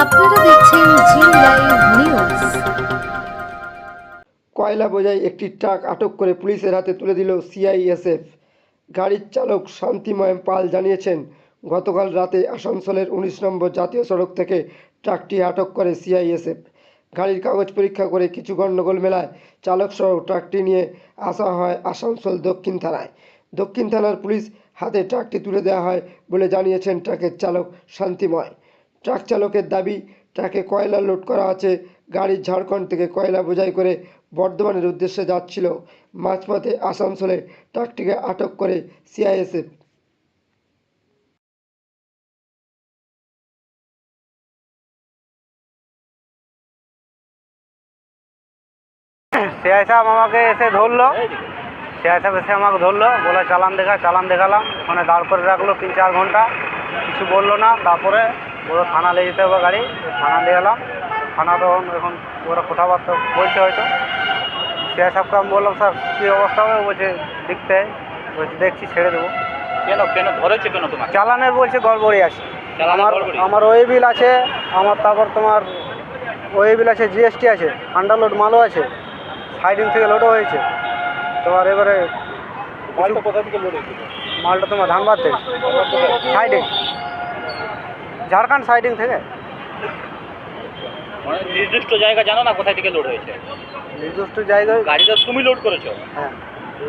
আপনারা দেখছেন জি নিউজ। কয়লা বোঝাই একটি ট্রাক আটক করে পুলিশের হাতে তুলে দিল সিআইএসএফ। গাড়ির চালক শান্তিময় পাল জানিয়েছেন, গতকাল রাতে আসানসোলের উনিশ নম্বর জাতীয় সড়ক থেকে ট্রাকটি আটক করে সিআইএসএফ। গাড়ির কাগজ পরীক্ষা করে কিছু গণ্ডগোল মেলায় চালকসহ ট্রাকটি নিয়ে আসা হয় আসানসোল দক্ষিণ থানায়। দক্ষিণ থানার পুলিশ হাতে ট্রাকটি তুলে দেওয়া হয় বলে জানিয়েছেন ট্রাকের চালক শান্তিময়। ট্রাক চালকের দাবি, ট্রাকে কয়লা লোড করা আছে। গাড়ি ঝাড়খণ্ড থেকে কয়লা বোঝাই করে বর্ধমানের উদ্দেশ্যে যাচ্ছিল। মাঝপথে আসানসোলে ট্রাকটিকে আটক করে সিআইএসএফ। সিআই সাহেব আমাকে এসে ধরলো। সিআই সাহেব এসে আমাকে ধরলো। বলে, চালান দেখা, চালান দেখালাম। ওখানে দাঁড় করে রাখল তিন চার ঘণ্টা। কিছু বলল না। তারপরে ওরা থানা নিয়ে যেতে হবে গাড়ি থানা নিয়ে এলাম। থানা তখন এখন ওরা কথাবার্তা বলছে হয়তো। সিআই সাহেবকে আমি বললাম স্যার কী অবস্থা হবে? বলছে দেখতে বলছে দেখছি ছেড়ে দেবো। কেন কেন ধরেছে কেন তোমার? চালানের বলছে গড়বড়ি আছে। আমার আমার ওই বিল আছে আমার তারপর তোমার ওই বিল আছে জিএসটি আছে আন্ডারলোড মালও আছে সাইডিং থেকে লোডও হয়েছে। তোমার এবারে মালটা কোথা থেকে লোড হয়েছিল মালটা তোমার ধানবাদ থেকে। সাইডিং। ঝাড়খণ্ড সাইডিং থেকে। মানে নির্দিষ্ট জায়গা জানো না কোথায় থেকে লোড হয়েছে? নির্দিষ্ট জায়গায় গাড়িটা তুমি লোড করেছ? হ্যাঁ।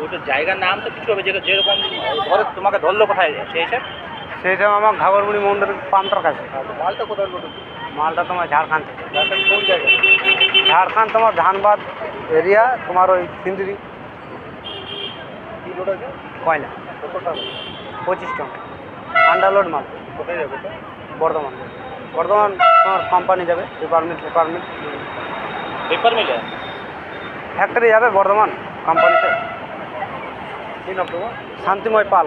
ওটা জায়গার নাম তো কিছু হবে যেটা যেরকম ধরে তোমাকে ধরলো কোথায় সে সেইটা আমার ঘাগরবুড়ি মন্দির পাম্পটার কাছে। মালটা কোথায় লোড মালটা তোমার ঝাড়খণ্ড থেকে। কোন জায়গা ঝাড়খণ্ড তোমার ধানবাদ এরিয়া তোমার ওই সিন্দিরি। কয়লা। পঁচিশ টাকা। আন্ডারলোড মাল। কোথায় যাবে বর্ধমান। বর্ধমান তোমার কোম্পানি যাবে ডিপার্টমেন্ট ডিপার্টমেন্ট পেপার মিলে ফ্যাক্টরি যাবে বর্ধমান কোম্পানিতে তিন তোমার শান্তিময় পাল।